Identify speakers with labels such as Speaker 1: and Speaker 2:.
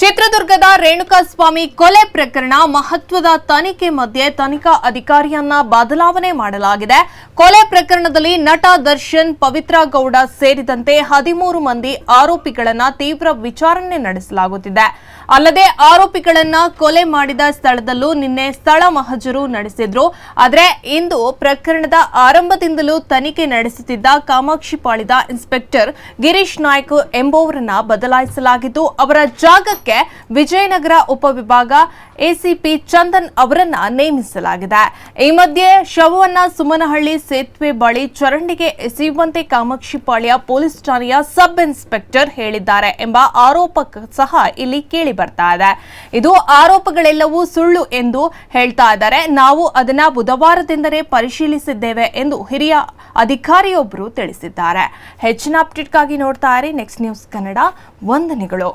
Speaker 1: ಚಿತ್ರದುರ್ಗದ ರೇಣುಕಾಸ್ವಾಮಿ ಕೊಲೆ ಪ್ರಕರಣ ಮಹತ್ವದ ತನಿಖೆ ಮಧ್ಯೆ ತನಿಖಾ ಅಧಿಕಾರಿಯನ್ನ ಬದಲಾವಣೆ ಮಾಡಲಾಗಿದೆ. ಕೊಲೆ ಪ್ರಕರಣದಲ್ಲಿ ನಟ ದರ್ಶನ್, ಪವಿತ್ರ ಗೌಡ ಸೇರಿದಂತೆ ಹದಿಮೂರು ಮಂದಿ ಆರೋಪಿಗಳನ್ನ ತೀವ್ರ ವಿಚಾರಣೆ ನಡೆಸಲಾಗುತ್ತಿದೆ. ಅಲ್ಲದೆ ಆರೋಪಿಗಳನ್ನ ಕೊಲೆ ಮಾಡಿದ ಸ್ಥಳದಲ್ಲೂ ನಿನ್ನೆ ಸ್ಥಳ ಮಹಜರು ನಡೆಸಿದ್ರು. ಆದರೆ ಇಂದು ಪ್ರಕರಣದ ಆರಂಭದಿಂದಲೂ ತನಿಖೆ ನಡೆಸುತ್ತಿದ್ದ ಕಾಮಾಕ್ಷಿಪಾಳಿದ ಇನ್ಸ್ಪೆಕ್ಟರ್ ಗಿರೀಶ್ ನಾಯ್ಕ ಎಂಬುವರನ್ನ ಬದಲಾಯಿಸಲಾಗಿದ್ದು, ಅವರ ಜಾಗಕ್ಕೆ ವಿಜಯನಗರ ಉಪವಿಭಾಗ ಎಸಿಪಿ ಚಂದನ್ ಅವರನ್ನ ನೇಮಿಸಲಾಗಿದೆ. ಈ ಮಧ್ಯೆ ಶವವನ್ನ ಸುಮನಹಳ್ಳಿ ಸೇತುವೆ ಬಳಿ ಚರಂಡಿಗೆ ಎಸೆಯುವಂತೆ ಕಾಮಾಕ್ಷಿಪಾಳ್ಯ ಪೊಲೀಸ್ ಠಾಣೆಯ ಸಬ್ ಇನ್ಸ್ಪೆಕ್ಟರ್ ಹೇಳಿದ್ದಾರೆ ಎಂಬ ಆರೋಪ ಸಹ ಇಲ್ಲಿ ಕೇಳಿ ಬರ್ತಾ ಇದೆ. ಇದು ಆರೋಪಗಳೆಲ್ಲವೂ ಸುಳ್ಳು ಎಂದು ಹೇಳ್ತಾ ಇದ್ದಾರೆ. ನಾವು ಅದನ್ನ ಬುಧವಾರದಿಂದಲೇ ಪರಿಶೀಲಿಸಿದ್ದೇವೆ ಎಂದು ಹಿರಿಯ ಅಧಿಕಾರಿಯೊಬ್ಬರು ತಿಳಿಸಿದ್ದಾರೆ. ಹೆಚ್ಚಿನ ಅಪ್ಡೇಟ್ಗಾಗಿ ನೋಡ್ತಾ ಇರಿ. ನೆಕ್ಸ್ಟ್ ನ್ಯೂಸ್ ಕನ್ನಡ ವಂದನೆಗಳು.